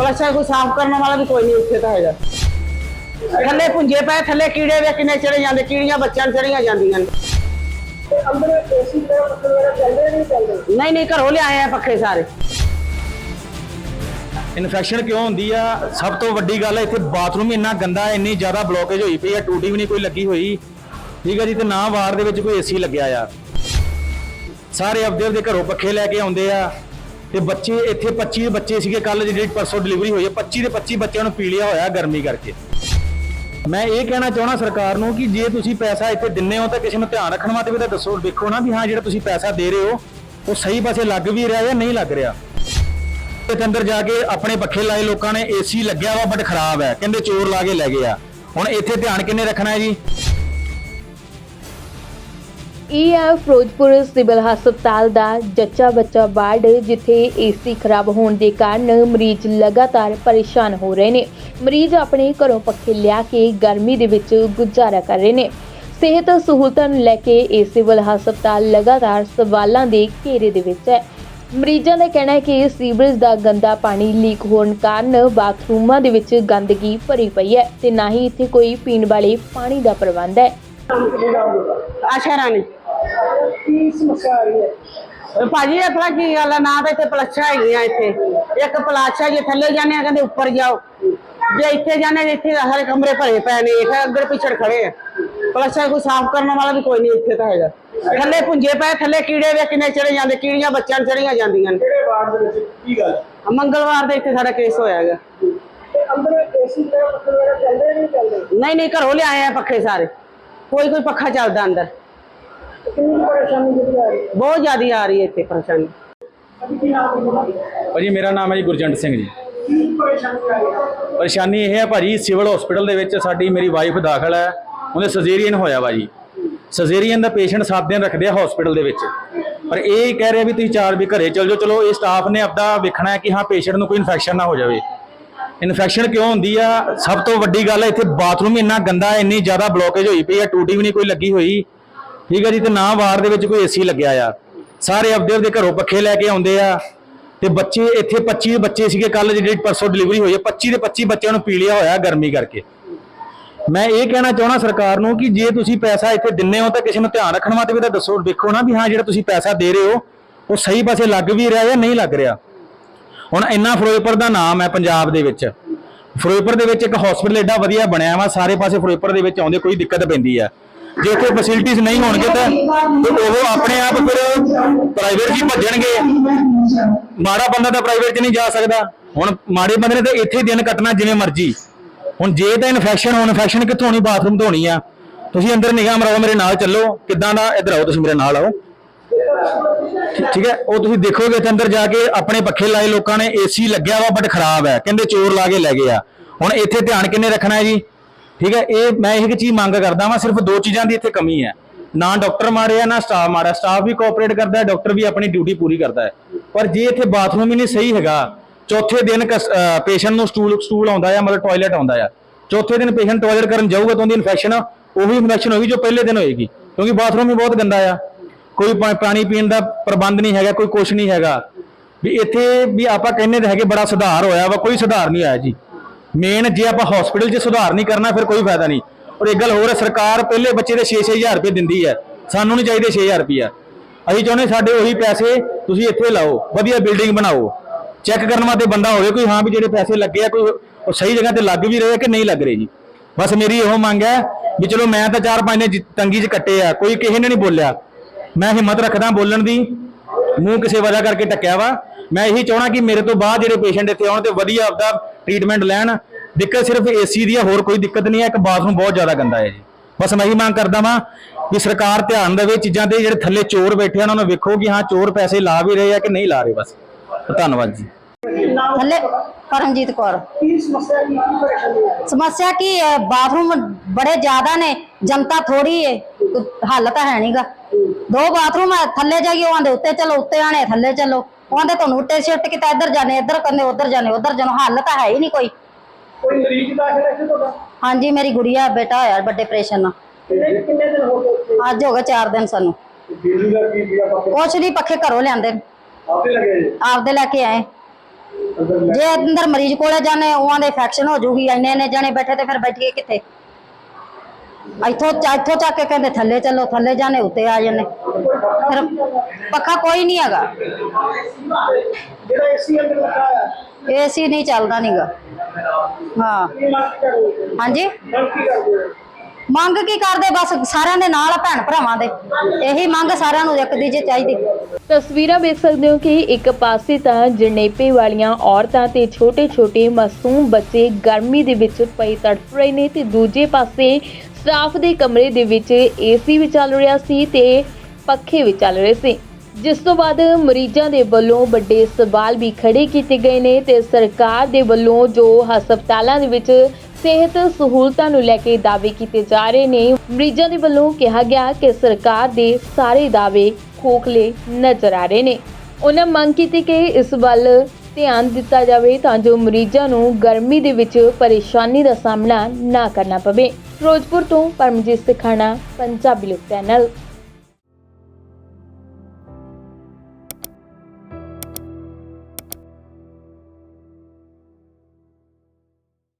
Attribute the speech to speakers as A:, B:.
A: ਪਲੱਸਾ ਕੋਈ ਸਾਫ਼ ਕਰਨ ਵਾਲਾ ਵੀ ਕੋਈ ਨਹੀਂ ਇੱਥੇ ਤਾਂ ਹੈਗਾ। ਥੱਲੇ ਪੁੰਜੇ ਪਏ, ਥੱਲੇ ਕੀੜੇ ਵੇ ਕਿੰਨੇ ਚੜੇ ਜਾਂਦੇ, ਕੀੜੀਆਂ ਬੱਚਿਆਂ ਨੂੰ ਚੜੀਆਂ ਜਾਂਦੀਆਂ ਨੇ।
B: ਅੰਦਰ ਏਸੀ ਤੇ ਵਗੈਰਾ ਚੱਲਦੇ ਨਹੀਂ ਚੱਲਦੇ
A: ਨਹੀਂ ਨਹੀਂ ਘਰੋਂ ਲਿਆਏ ਆ ਪੱਖੇ ਸਾਰੇ।
C: ਇਨਫੈਕਸ਼ਨ ਕਿਉਂ ਹੁੰਦੀ ਆ? ਸਭ ਤੋਂ ਵੱਡੀ ਗੱਲ ਹੈ ਇੱਥੇ ਬਾਥਰੂਮ ਇੰਨਾ ਗੰਦਾ ਹੈ, ਇੰਨੀ ਜ਼ਿਆਦਾ ਬਲੋਕੇਜ ਹੋਈ ਪਈ ਆ, ਟੂਟੀ ਵੀ ਨਹੀਂ ਕੋਈ ਲੱਗੀ ਹੋਈ। ਠੀਕ ਹੈ ਜੀ, ਤੇ ਨਾ ਵਾਰ ਦੇ ਵਿੱਚ ਕੋਈ ਏਸੀ ਲੱਗਿਆ ਆ। ਸਾਰੇ ਆਪਦੇ ਆਪਦੇ ਘਰੋਂ ਪੱਖੇ ਲੈ ਕੇ ਆਉਂਦੇ ਆ। ਤੇ ਬੱਚੇ ਇੱਥੇ 25 ਬੱਚੇ ਸੀਗੇ ਕੱਲ ਜਿਹੜੀ ਪਰਸੋਂ ਡਿਲੀਵਰੀ ਹੋਈ ਹੈ 25 ਦੇ 25 ਬੱਚਿਆਂ ਨੂੰ ਪੀਲਿਆ ਹੋਇਆ ਗਰਮੀ ਕਰਕੇ। ਮੈਂ ਇਹ ਕਹਿਣਾ ਚਾਹਣਾ ਸਰਕਾਰ ਨੂੰ ਕਿ ਜੇ ਤੁਸੀਂ ਪੈਸਾ ਇੱਥੇ ਦਿੰਨੇ ਹੋ ਤਾਂ ਕਿਸੇ ਨੂੰ ਧਿਆਨ ਰੱਖਣ ਵਾਸਤੇ ਵੀ ਤਾਂ ਦੱਸੋ, ਦੇਖੋ ਨਾ ਵੀ ਹਾਂ, ਜਿਹੜਾ ਤੁਸੀਂ ਪੈਸਾ ਦੇ ਰਹੇ ਹੋ, ਉਹ ਸਹੀ ਪਾਸੇ ਲੱਗ ਵੀ ਰਿਹਾ ਜਾਂ ਨਹੀਂ ਲੱਗ ਰਿਹਾ। ਤੇ ਅੰਦਰ ਜਾ ਕੇ ਆਪਣੇ ਪੱਖੇ ਲਾਏ ਲੋਕਾਂ ਨੇ ਏਸੀ ਲੱਗਿਆ ਵਾ ਬਟ ਖਰਾਬ ਹੈ। ਕਹਿੰਦੇ ਚੋਰ ਲਾ ਕੇ ਲੈ ਗਏ ਆ। ਹੁਣ ਇੱਥੇ ਧਿਆਨ ਕਿੰਨੇ ਰੱਖਣਾ ਹੈ ਜੀ?
D: ਇਹ ਹੈ ਫਿਰੋਜ਼ਪੁਰ ਸਿਵਲ ਹਸਪਤਾਲ ਦਾ ਜੱਚਾ ਬੱਚਾ ਵਾਰਡ, ਜਿੱਥੇ ਏਸੀ ਖਰਾਬ ਹੋਣ ਦੇ ਕਾਰਨ ਮਰੀਜ਼ ਲਗਾਤਾਰ ਪਰੇਸ਼ਾਨ ਹੋ ਰਹੇ ਨੇ। ਮਰੀਜ਼ ਆਪਣੇ ਘਰੋਂ ਪੱਖੇ ਲਿਆ ਕੇ ਗਰਮੀ ਦੇ ਵਿੱਚ ਗੁਜ਼ਾਰਾ ਕਰ ਰਹੇ ਨੇ। ਸਿਹਤ ਸਹੂਲਤਾਂ ਨੂੰ ਲੈ ਕੇ ਇਹ ਸਿਵਲ ਹਸਪਤਾਲ ਲਗਾਤਾਰ ਸਵਾਲਾਂ ਦੇ ਘੇਰੇ ਦੇ ਵਿੱਚ ਹੈ। ਮਰੀਜ਼ਾਂ ਦਾ ਕਹਿਣਾ ਹੈ ਕਿ ਸੀਵਰੇਜ ਦਾ ਗੰਦਾ ਪਾਣੀ ਲੀਕ ਹੋਣ ਕਾਰਨ ਬਾਥਰੂਮਾਂ ਦੇ ਵਿੱਚ ਗੰਦਗੀ ਭਰੀ ਪਈ ਹੈ ਤੇ ਨਾ ਹੀ ਇੱਥੇ ਕੋਈ ਪੀਣ ਵਾਲੇ ਪਾਣੀ ਦਾ ਪ੍ਰਬੰਧ ਹੈ।
A: ਆਸ਼ਾ ਰਾਣੀ।
B: ਕੀ ਸਮੱਸਿਆ ਆ ਰਹੀ ਹੈ?
A: ਭਾਜੀ ਇਹ ਪਤਾ ਕੀ ਗੱਲ ਆ? ਨਾ ਤਾਂ ਇੱਥੇ ਪਲੱਛਾਂ ਹੈਗੀਆਂ ਇੱਥੇ। ਇੱਕ ਪਲਾਛਾ ਜੇ ਥੱਲੇ ਜਾਂਦੇ ਆ ਕਹਿੰਦੇ ਉੱਪਰ ਜਾਓ। ਜੇ ਇੱਥੇ ਜਾਂਦੇ ਜੇ ਇੱਥੇ ਸਾਰੇ ਕਮਰੇ ਭਰੇ ਪਏ ਨੇ ਇਹ ਅੱਗੇ ਪਿਛੜ ਖੜੇ ਆ। ਪਲੱਛਾ ਕੋਈ ਸਾਫ਼ ਕਰਨ ਵਾਲਾ ਵੀ ਕੋਈ ਨਹੀਂ ਇੱਥੇ ਤਾਂ ਹੈਗਾ। ਥੱਲੇ ਪੁੰਜੇ ਪਏ ਥੱਲੇ ਕੀੜੇ ਵੇ ਕਿੰਨੇ ਚੜੇ ਜਾਂਦੇ ਕੀੜੀਆਂ ਬੱਚਿਆਂ ਨੂੰ ਚੜੀਆਂ ਜਾਂਦੀਆਂ ਨੇ।
B: ਕਿਹੜੇ ਵਾਰਡ ਦੇ ਵਿੱਚ ਕੀ ਗੱਲ?
A: ਮੰਗਲਵਾਰ ਦੇ ਇੱਥੇ ਸਾਡਾ ਕੇਸ ਹੋਇਆ ਹੈਗਾ।
B: ਅੰਦਰ ਏਸੀ ਤੇ ਵਗੈਰਾ ਚੱਲਦੇ ਨਹੀਂ ਚੱਲਦੇ?
A: ਨਹੀਂ ਨਹੀਂ ਘਰੋਂ ਲਿਆਏ ਆ ਪੱਖੇ ਸਾਰੇ। ਕੋਈ ਕੋਈ ਪੱਖਾ ਚੱਲਦਾ ਅੰਦਰ।
B: ਕਿੰਨੀ ਕੁ ਪਰੇਸ਼ਾਨੀ ਜਿਹੜੀ ਆ ਰਹੀ ਹੈ?
A: ਬਹੁਤ ਜ਼ਿਆਦਾ ਆ ਰਹੀ ਹੈ ਇੱਥੇ ਪਰੇਸ਼ਾਨੀ।
B: ਅਭੀ ਕੀ ਨਾਮ ਹੈ ਤੁਹਾਡਾ?
C: ਭਾਜੀ ਮੇਰਾ ਨਾਮ ਹੈ ਜੀ ਗੁਰਜੰਟ ਸਿੰਘ ਜੀ।
B: ਕੀ ਪਰੇਸ਼ਾਨੀ ਆ ਰਹੀ ਹੈ?
C: ਪਰੇਸ਼ਾਨੀ ਇਹ ਹੈ ਭਾਜੀ ਸਿਵਲ ਹਸਪੀਟਲ ਦੇ ਵਿੱਚ ਸਾਡੀ ਮੇਰੀ ਵਾਈਫ ਦਾਖਲ ਹੈ। ਉਹਦੇ ਸਰਜਰੀਅਨ ਹੋਇਆ ਵਾ ਜੀ। ਸਰਜਰੀਅਨ ਦਾ ਪੇਸ਼ੈਂਟ 7 ਦਿਨ ਰੱਖਦੇ ਆ ਹਸਪੀਟਲ ਦੇ ਵਿੱਚ। ਪਰ ਇਹ ਕਹਿ ਰਿਹਾ ਵੀ ਤੁਸੀਂ ਚਾਰ ਵੀ ਘਰੇ ਚਲ ਜਾਓ। ਚਲੋ ਇਹ ਸਟਾਫ ਨੇ ਆਪਦਾ ਵੇਖਣਾ ਹੈ ਕਿ ਹਾਂ ਪੇਸ਼ੈਂਟ ਨੂੰ ਕੋਈ ਇਨਫੈਕਸ਼ਨ ਨਾ ਹੋ ਜਾਵੇ। ਇਨਫੈਕਸ਼ਨ ਕਿਉਂ ਹੁੰਦੀ ਆ? ਸਭ ਤੋਂ ਵੱਡੀ ਗੱਲ ਹੈ ਇੱਥੇ ਬਾਥਰੂਮ ਇੰਨਾ ਗੰਦਾ ਹੈ ਇੰਨੀ ਜ਼ਿਆਦਾ ਬਲੋਕੇਜ ਹੋਈ ਪਈ ਆ ਟੂਟੀ ਵੀ ਨਹੀਂ ਕੋਈ ਲੱਗੀ ਹੋਈ। ਠੀਕ ਹੈ ਜੀ, ਤੇ ਨਾ ਵਾਰਡ ਦੇ ਵਿੱਚ ਕੋਈ ਏਸੀ ਲੱਗਿਆ ਆ। ਸਾਰੇ ਆਪਦੇ ਆਪਦੇ ਘਰੋਂ ਪੱਖੇ ਲੈ ਕੇ ਆਉਂਦੇ ਆ। ਤੇ ਬੱਚੇ, ਇੱਥੇ 25 ਬੱਚੇ ਸੀਗੇ ਕੱਲ ਜਿਹੜੀ ਪਰਸੋਂ ਡਿਲੀਵਰੀ ਹੋਈ ਹੈ 25 ਦੇ 25 ਬੱਚਿਆਂ ਨੂੰ ਪੀਲੀਆ ਹੋਇਆ ਗਰਮੀ ਕਰਕੇ। ਮੈਂ ਇਹ ਕਹਿਣਾ ਚਾਹਣਾ ਸਰਕਾਰ ਨੂੰ ਕਿ ਜੇ ਤੁਸੀਂ ਪੈਸਾ ਇੱਥੇ ਦਿੰਨੇ ਹੋ ਤਾਂ ਕਿਸੇ ਨੂੰ ਧਿਆਨ ਰੱਖਣ ਵਾਸਤੇ ਵੀ ਤਾਂ ਦੱਸੋ, ਦੇਖੋ ਨਾ ਵੀ ਹਾਂ, ਜਿਹੜਾ ਤੁਸੀਂ ਪੈਸਾ ਦੇ ਰਹੇ ਹੋ, ਉਹ ਸਹੀ ਪਾਸੇ ਲੱਗ ਵੀ ਰਿਹਾ ਜਾਂ ਨਹੀਂ ਲੱਗ ਰਿਹਾ। ਹੁਣ ਇੰਨਾ ਫਿਰੋਜ਼ਪੁਰ ਦਾ ਨਾਮ ਹੈ ਪੰਜਾਬ ਦੇ ਵਿੱਚ। ਫਿਰੋਜ਼ਪੁਰ ਦੇ ਵਿੱਚ ਇੱਕ ਹਸਪੀਟਲ ਐਡਾ ਵਧੀਆ ਬਣਿਆ ਵਾ, ਸਾਰੇ ਪਾਸੇ ਫਿਰੋਜ਼ਪੁਰ ਦੇ ਵਿੱਚ ਆਉਂਦੇ, ਕੋਈ ਦਿੱਕਤ ਪੈਂਦੀ ਆ। ਜੇ ਇੱਥੇ ਫੈਸਿਲਿਟੀਆਂ ਨਹੀਂ ਹੋਣਗੇ ਤਾਂ ਉਹ ਆਪਣੇ ਆਪ ਫਿਰ ਪ੍ਰਾਈਵੇਟ 'ਚ ਹੀ ਭੱਜਣਗੇ। ਮਾੜਾ ਬੰਦਾ ਤਾਂ ਪ੍ਰਾਈਵੇਟ 'ਚ ਨਹੀਂ ਜਾ ਸਕਦਾ। ਹੁਣ ਮਾੜੇ ਬੰਦੇ ਨੇ ਤਾਂ ਇੱਥੇ ਦਿਨ ਕੱਟਣਾ ਜਿਵੇਂ ਮਰਜ਼ੀ। ਹੁਣ ਜੇ ਤਾਂ ਇਨਫੈਕਸ਼ਨ ਹੋਣ ਇਨਫੈਕਸ਼ਨ ਕਿੱਥੋਂ ਹੋਣੀ? ਬਾਥਰੂਮ ਤੋਂ ਹੋਣੀ ਆ। ਤੁਸੀਂ ਅੰਦਰ ਨਿਗਾਹ ਮਰਾਓ, ਮੇਰੇ ਨਾਲ ਚੱਲੋ। ਕਿੱਦਾਂ ਦਾ? ਇੱਧਰ ਆਓ ਤੁਸੀਂ ਮੇਰੇ ਨਾਲ ਆਓ। ਠੀਕ ਹੈ? ਉਹ ਤੁਸੀਂ ਦੇਖੋਗੇ ਇੱਥੇ ਅੰਦਰ ਜਾ ਕੇ ਆਪਣੇ ਪੱਖੇ ਲਾਏ ਲੋਕਾਂ ਨੇ ਏਸੀ ਲੱਗਿਆ ਵਾ ਬਟ ਖਰਾਬ ਹੈ। ਕਹਿੰਦੇ ਚੋਰ ਲਾ ਕੇ ਲੈ ਗਏ ਆ। ਹੁਣ ਇੱਥੇ ਧਿਆਨ ਕਿੰਨੇ ਰੱਖਣਾ ਹੈ ਜੀ? ਠੀਕ ਹੈ, ਇਹ ਮੈਂ ਇਹ ਚੀਜ਼ ਮੰਗ ਕਰਦਾ ਵਾਂ, ਸਿਰਫ ਦੋ ਚੀਜ਼ਾਂ ਦੀ ਇੱਥੇ ਕਮੀ ਹੈ। ਨਾ ਡਾਕਟਰ ਮਾਰੇ ਆ, ਨਾ ਸਟਾਫ ਮਾਰਿਆ ਸਟਾਫ ਵੀ ਕੋਆਪਰੇਟ ਕਰਦਾ ਹੈ, ਡਾਕਟਰ ਵੀ ਆਪਣੀ ਡਿਊਟੀ ਪੂਰੀ ਕਰਦਾ ਹੈ। ਪਰ ਜੇ ਇੱਥੇ ਬਾਥਰੂਮ ਹੀ ਨਹੀਂ ਸਹੀ ਹੈਗਾ, ਚੌਥੇ ਦਿਨ ਪੇਸ਼ੈਂਟ ਨੂੰ ਸਟੂਲ ਸਟੂਲ ਆਉਂਦਾ ਆ, ਮਤਲਬ ਟਾਇਲਟ ਆਉਂਦਾ ਆ। ਚੌਥੇ ਦਿਨ ਪੇਸ਼ੈਂਟ ਟਾਇਲਟ ਕਰਨ ਜਾਊਗਾ ਤਾਂ ਉਹਦੀ ਇਨਫੈਕਸ਼ਨ ਉਹੀ ਇਨਫੈਕਸ਼ਨ ਹੋਏਗੀ ਜੋ ਪਹਿਲੇ ਦਿਨ ਹੋਏਗੀ, ਕਿਉਂਕਿ ਬਾਥਰੂਮ ਵੀ ਬਹੁਤ ਗੰਦਾ ਆ। ਕੋਈ ਪਾ- ਪਾਣੀ ਪੀਣ ਦਾ ਪ੍ਰਬੰਧ ਨਹੀਂ ਹੈਗਾ, ਕੋਈ ਕੁਛ ਨਹੀਂ ਹੈਗਾ। ਵੀ ਇੱਥੇ ਵੀ ਆਪਾਂ ਕਹਿੰਦੇ ਤਾਂ ਹੈਗੇ ਬੜਾ ਸੁਧਾਰ ਹੋਇਆ ਵਾ, ਕੋਈ ਸੁਧਾਰ ਨਹੀਂ ਆਇਆ ਜੀ। ਮੇਨ ਜੇ ਆਪਾਂ ਹਸਪੀਟਲ 'ਚ ਸੁਧਾਰ ਨਹੀਂ ਕਰਨਾ, ਫਿਰ ਕੋਈ ਫਾਇਦਾ ਨਹੀਂ। ਔਰ ਇੱਕ ਗੱਲ ਹੋਰ ਹੈ, ਸਰਕਾਰ ਪਹਿਲੇ ਬੱਚੇ ਦੇ 6-6000 ਰੁਪਏ ਦਿੰਦੀ ਹੈ। ਸਾਨੂੰ ਨਹੀਂ ਚਾਹੀਦੇ 6000 ਰੁਪਇਆ ਅਸੀਂ ਚਾਹੁੰਦੇ ਸਾਡੇ ਉਹੀ ਪੈਸੇ ਤੁਸੀਂ ਇੱਥੇ ਲਾਓ, ਵਧੀਆ ਬਿਲਡਿੰਗ ਬਣਾਓ। ਚੈੱਕ ਕਰਨ ਵਾਸਤੇ ਬੰਦਾ ਹੋਵੇ ਕੋਈ, ਹਾਂ ਵੀ ਜਿਹੜੇ ਪੈਸੇ ਲੱਗੇ ਆ, ਕੋਈ ਉਹ ਸਹੀ ਜਗ੍ਹਾ ਤੇ ਲੱਗ ਵੀ ਰਹੇ ਆ ਕਿ ਨਹੀਂ ਲੱਗ ਰਹੇ ਜੀ। ਬਸ ਮੇਰੀ ਇਹੋ ਮੰਗ ਹੈ ਵੀ ਚਲੋ ਮੈਂ ਤਾਂ ਚਾਰ ਪੰਜ ਨੇ ਤੰਗੀ 'ਚ ਕੱਟੇ ਆ, ਕੋਈ ਕਿਸੇ ਨੇ ਨਹੀਂ ਬੋਲਿਆ। ਮੈਂ ਹਿੰਮਤ ਰੱਖਦਾ ਬੋਲਣ ਦੀ। ਮੂੰਹ ਕਿਸੇ ਵਜ੍ਹਾ ਕਰਕੇ ਟੱਕਿਆ ਵਾ। ਮੈਂ ਇਹੀ ਚਾਹਣਾ ਕਿ ਮੇਰੇ ਤੋਂ ਬਾਅਦ ਜਿਹੜੇ ਪੇਸ਼ੈਂਟ ਇੱਥੇ ਆਉਣ ਤੇ ਵਧੀਆ ਆਪਦਾ ਟ੍ਰੀਟਮੈਂਟ ਲੈਣ। ਦਿੱਕਤ ਸਿਰਫ ਏਸੀ ਦੀ ਹੈ ਹੋਰ ਕੋਈ ਦਿੱਕਤ ਨਹੀਂ ਹੈ ਇੱਕ ਬਾਥਰੂਮ ਬਹੁਤ ਜ਼ਿਆਦਾ ਗੰਦਾ ਹੈ ਜੀ ਬਸ ਮੈਂ ਇਹੀ ਮੰਗ ਕਰਦਾ ਵਾਂ ਵੀ ਸਰਕਾਰ ਧਿਆਨ ਦੇਵੇ ਚੀਜ਼ਾਂ ਤੇ, ਜਿਹੜੇ ਥੱਲੇ ਚੋਰ ਬੈਠੇ ਆ, ਉਹਨਾਂ ਨੂੰ ਵੇਖੋ ਕਿ ਹਾਂ ਚੋਰ ਪੈਸੇ ਲਾ ਵੀ ਰਹੇ ਆ ਕਿ ਨਹੀਂ ਲਾ ਰਹੇ ਬਸ। ਧੰਨਵਾਦ ਜੀ।
E: ਥੱਲੇ ਪਰਮਜੀਤ ਕੌਰ।
B: ਸਮੱਸਿਆ ਕੀ
E: ਹੈ? ਬਾਥਰੂਮ ਬੜੇ ਜ਼ਿਆਦਾ ਨੇ, ਜਨਤਾ ਥੋੜੀ ਹੈ ਹੱਲ ਤਾਂ ਹੈ ਨਹੀਂਗਾ ਦੋ ਬਾਥਰੂਮ ਹੈ ਥੱਲੇ ਜਾਈਏ ਉਹ ਆਂਦੇ ਉੱਤੇ ਚਲੋ ਉੱਤੇ ਆਣੇ ਥੱਲੇ ਚਲੋ। ਉਹ ਆਂਦੇ ਤੁਹਾਨੂੰ ਉੱਤੇ ਸ਼ਿਫਟ ਕੀਤਾ ਇੱਧਰ ਜਾਣੇ ਇੱਧਰ ਕਰਨੇ ਉੱਧਰ ਜਾਣੇ ਉੱਧਰ ਜਾਣੋ ਹੱਲ ਤਾਂ ਹੈ ਹੀ ਨਹੀਂ ਕੋਈ।
B: ਕੋਈ ਮਰੀਜ਼ ਦਾਖਲ ਹੈ ਇੱਥੇ ਤੁਹਾਡਾ?
E: ਹਾਂਜੀ ਮੇਰੀ ਗੁੜੀਆ ਬੇਟਾ ਹੋਇਆ ਵੱਡੇ ਆਪਰੇਸ਼ਨ ਨਾਲ।
B: ਕਿੰਨੇ ਕਿੰਨੇ ਦਿਨ ਹੋ ਗਏ ਉੱਥੇ?
E: ਅੱਜ ਹੋ ਗਏ 4 ਦਿਨ ਸਾਨੂੰ।
B: ਬਿਜਲੀ ਦਾ ਕੀ ਕੀ ਆਪਾਂ
E: ਕੁਛ ਨਹੀਂ ਪੱਖੇ ਘਰੋਂ ਲਿਆਂਦੇ।
B: ਆਪੇ ਲੱਗੇ ਜੀ
E: ਆਪਦੇ ਲੈ ਕੇ ਆਏ। ਜੇ ਅੰਦਰ ਮਰੀਜ਼ ਕੋਲੇ ਜਾਣੇ ਉਹਾਂ ਦੇ ਇਨਫੈਕਸ਼ਨ ਹੋ ਜੂਗੀ ਇੰਨੇ ਇੰਨੇ ਜਣੇ ਬੈਠੇ ਤੇ ਫਿਰ ਬੈਠੀਏ ਕਿੱਥੇ? ਇੱਥੋਂ ਚ- ਇੱਥੋਂ ਚੱਕ ਕੇ ਕਹਿੰਦੇ ਥੱਲੇ ਚੱਲੋ, ਥੱਲੇ ਜਾਣੇ, ਉੱਤੇ ਆ ਜਾਂਦੇ। ਫਿਰ ਪੱਖਾ ਕੋਈ ਨਹੀਂ ਹੈਗਾ।
B: ਜਿਹੜਾ ਏਸੀ ਅੰਦਰ ਲੱਗਾ ਹੈ
E: ਏਸੀ ਨਹੀਂ ਚੱਲਦਾ ਨਹੀਂਗਾ ਹਾਂ।
B: ਕੀ ਮੰਗ ਕਰਦੇ
E: ਹਾਂਜੀ?
B: ਮੰਗ ਕੀ ਕਰਦੇ? ਹੋ
E: ਮੰਗ ਕੀ ਕਰਦੇ ਬਸ ਸਾਰਿਆਂ ਦੇ ਨਾਲ ਆ, ਭੈਣ ਭਰਾਵਾਂ ਦੇ। ਇਹੀ ਮੰਗ ਸਾਰਿਆਂ ਨੂੰ ਇੱਕ ਦੀ ਜੇ ਚਾਹੀਦੀ।
D: ਤਸਵੀਰਾਂ ਵੇਖ ਸਕਦੇ ਹੋ ਕਿ ਇੱਕ ਪਾਸੇ ਤਾਂ ਜਣੇਪੇ ਵਾਲੀਆਂ ਔਰਤਾਂ ਤੇ ਛੋਟੇ-ਛੋਟੇ ਮਾਸੂਮ ਬੱਚੇ ਗਰਮੀ ਦੇ ਵਿੱਚ ਪਈ ਤੜਫ ਰਹੇ ਨੇ ਤੇ ਦੂਜੇ ਪਾਸੇ ਸਟਾਫ ਦੇ ਕਮਰੇ ਦੇ ਵਿੱਚ ਏਸੀ ਵੀ ਚੱਲ ਰਿਹਾ ਸੀ ਤੇ ਪੱਖੇ ਵੀ ਚੱਲ ਰਹੇ ਸੀ। ਜਿਸ ਤੋਂ ਬਾਅਦ ਮਰੀਜ਼ਾਂ ਦੇ ਵੱਲੋਂ ਵੱਡੇ ਸਵਾਲ ਵੀ ਖੜੇ ਕੀਤੇ ਗਏ ਨੇ ਤੇ ਸਰਕਾਰ ਦੇ ਵੱਲੋਂ ਜੋ ਹਸਪਤਾਲਾਂ ਦੇ ਵਿੱਚ ਸਿਹਤ ਸਹੂਲਤਾਂ ਨੂੰ ਲੈ ਕੇ ਦਾਅਵੇ ਕੀਤੇ ਜਾ ਰਹੇ ਨੇ, ਮਰੀਜ਼ਾਂ ਦੇ ਵੱਲੋਂ ਕਿਹਾ ਗਿਆ ਕਿ ਸਰਕਾਰ ਦੇ ਸਾਰੇ ਦਾਅਵੇ ਖੋਖਲੇ ਨਜ਼ਰ ਆ ਰਹੇ ਨੇ। ਉਹਨਾਂ ਮੰਗ ਕੀਤੀ ਕਿ ਇਸ ਵੱਲ ਧਿਆਨ ਦਿੱਤਾ ਜਾਵੇ ਤਾਂ ਜੋ ਮਰੀਜ਼ਾਂ ਨੂੰ ਗਰਮੀ ਦੇ ਵਿੱਚ ਪਰੇਸ਼ਾਨੀ ਦਾ ਸਾਹਮਣਾ ਨਾ ਕਰਨਾ ਪਵੇ। ਫਿਰੋਜ਼ਪੁਰ ਤੋਂ ਪਰਮਜੀਤ ਸਿਖਾਣਾ, ਪੰਜਾਬੀ ਲੋਕ ਚੈਨਲ।